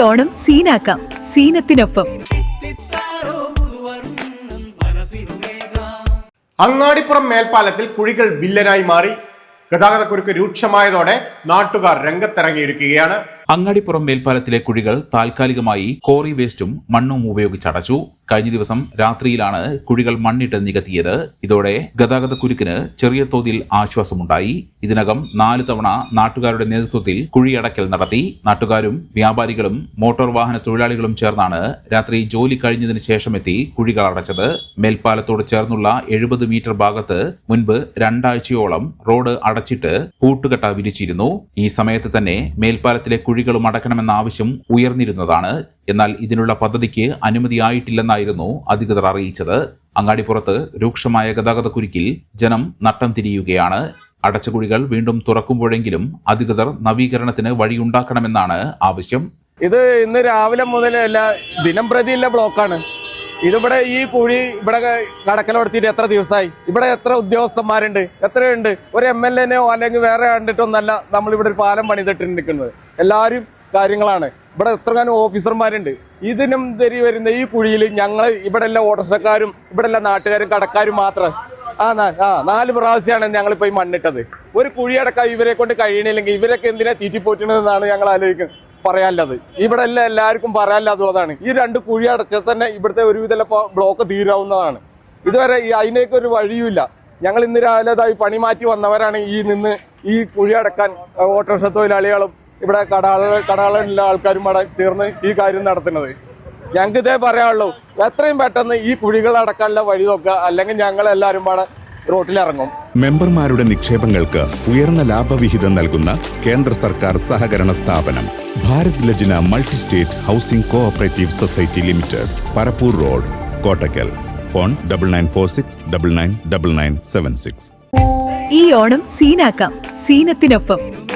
ഓണം സീനാക്കാം. സീനത്തിനൊപ്പം. അങ്ങാടിപ്പുറം മേൽപ്പാലത്തിൽ കുഴികൾ വില്ലനായി മാറി. ഗതാഗതക്കുരുക്ക് രൂക്ഷമായതോടെ നാട്ടുകാർ രംഗത്തിറങ്ങിയിരിക്കുകയാണ്. അങ്ങാടിപ്പുറം മേൽപ്പാലത്തിലെ കുഴികൾ താൽക്കാലികമായി കോറി വേസ്റ്റും മണ്ണും ഉപയോഗിച്ചടച്ചു കഴിഞ്ഞ ദിവസം രാത്രിയിലാണ് കുഴികൾ മണ്ണിട്ട് നികത്തിയത്. ഇതോടെ ഗതാഗത കുരുക്കിന് ചെറിയ തോതിൽ ആശ്വാസമുണ്ടായി. ഇതിനകം നാല് തവണ നാട്ടുകാരുടെ നേതൃത്വത്തിൽ കുഴിയടക്കൽ നടത്തി. നാട്ടുകാരും വ്യാപാരികളും മോട്ടോർ വാഹന തൊഴിലാളികളും ചേർന്നാണ് രാത്രി ജോലി കഴിഞ്ഞതിന് ശേഷമെത്തി കുഴികൾ അടച്ചത്. മേൽപ്പാലത്തോട് ചേർന്നുള്ള എഴുപത് മീറ്റർ ഭാഗത്ത് മുൻപ് രണ്ടാഴ്ചയോളം റോഡ് അടച്ചിട്ട് കൂട്ടുകെട്ട വിരിച്ചിരുന്നു. ഈ സമയത്ത് തന്നെ മേൽപ്പാലത്തിലെ കുഴികളും അടക്കണമെന്ന ആവശ്യം ഉയർന്നിരുന്നതാണ്. എന്നാൽ ഇതിനുള്ള പദ്ധതിക്ക് അനുമതിയായിട്ടില്ലെന്നായിരുന്നു അധികൃതർ അറിയിച്ചത്. അങ്ങാടിപ്പുറത്ത് രൂക്ഷമായ ഗതാഗത കുരുക്കിൽ ജനം നട്ടം തിരിയുകയാണ്. അടച്ച കുഴികൾ വീണ്ടും തുറക്കുമ്പോഴെങ്കിലും അധികൃതർ നവീകരണത്തിന് വഴിയുണ്ടാക്കണമെന്നാണ് ആവശ്യം. ഇത് ഇന്ന് രാവിലെ മുതൽ ദിനം പ്രതിയുള്ള ബ്ലോക്കാണ്. ഇതിവിടെ ഈ കുഴി ഇവിടെ കടക്കലോടത്തിയിട്ട് എത്ര ദിവസമായി? ഇവിടെ എത്ര ഉദ്യോഗസ്ഥന്മാരുണ്ട്? എത്രയുണ്ട്? ഒരു എം എൽ എനെയോ അല്ലെങ്കിൽ വേറെ കണ്ടിട്ടൊന്നല്ല നമ്മളിവിടെ ഒരു പാലം പണിതിട്ട് നിൽക്കുന്നത്. എല്ലാവരും കാര്യങ്ങളാണ്. ഇവിടെ എത്രങ്ങാനും ഓഫീസർമാരുണ്ട്? ഇതിനും തെരി വരുന്ന ഈ കുഴിയിൽ ഞങ്ങൾ ഇവിടെ എല്ലാ ഓട്ടർസക്കാരും ഇവിടെ എല്ലാ നാട്ടുകാരും കടക്കാരും മാത്രം. ആ ആ നാല് പ്രാവശ്യമാണ് ഞങ്ങളിപ്പോ ഈ മണ്ണിട്ടത്. ഒരു കുഴിയടക്കാൻ ഇവരെ കൊണ്ട് കഴിയണില്ലെങ്കിൽ ഇവരൊക്കെ എന്തിനാ തീറ്റിപ്പോറ്റണെന്നാണ് ഞങ്ങൾ ആലോചിക്കുന്നത് പറയാനുള്ളത്. ഇവിടെ എല്ലാം എല്ലാവർക്കും പറയാനുള്ളത് അതാണ്. ഈ രണ്ട് കുഴി അടച്ചാൽ തന്നെ ഇവിടുത്തെ ഒരുവിധം ബ്ലോക്ക് തീരാവുന്നതാണ്. ഇതുവരെ അതിനേക്ക് ഒരു വഴിയുമില്ല. ഞങ്ങൾ ഇന്ന് രാവിലെ പണി മാറ്റി വന്നവരാണ് ഈ നിന്ന് ഈ കുഴി അടക്കാൻ ഓട്ടോറിക്ഷ തൊഴിലാളികളും ഇവിടെ കടാള കടാളുള്ള ആൾക്കാരും അവിടെ ചേർന്ന് ഈ കാര്യം നടത്തുന്നത്. ഞങ്ങൾക്ക് ഇതേ പറയാനുള്ളൂ. എത്രയും പെട്ടെന്ന് ഈ കുഴികൾ അടക്കാനുള്ള വഴി നോക്കുക. അല്ലെങ്കിൽ ഞങ്ങൾ എല്ലാവരും പാടെ റോട്ടിലിറങ്ങും. മെമ്പർമാരുടെ നിക്ഷേപങ്ങൾക്ക് ഉയർന്ന ലാഭവിഹിതം നൽകുന്ന കേന്ദ്ര സർക്കാർ സഹകരണ സ്ഥാപനം Bharat Lajna multi state housing cooperative society limited Parappur road Kottakkal phone double nine four six double nine double nine seven six ഈ ഓണം സീനാക്കാം. സീനത്തിനൊപ്പം.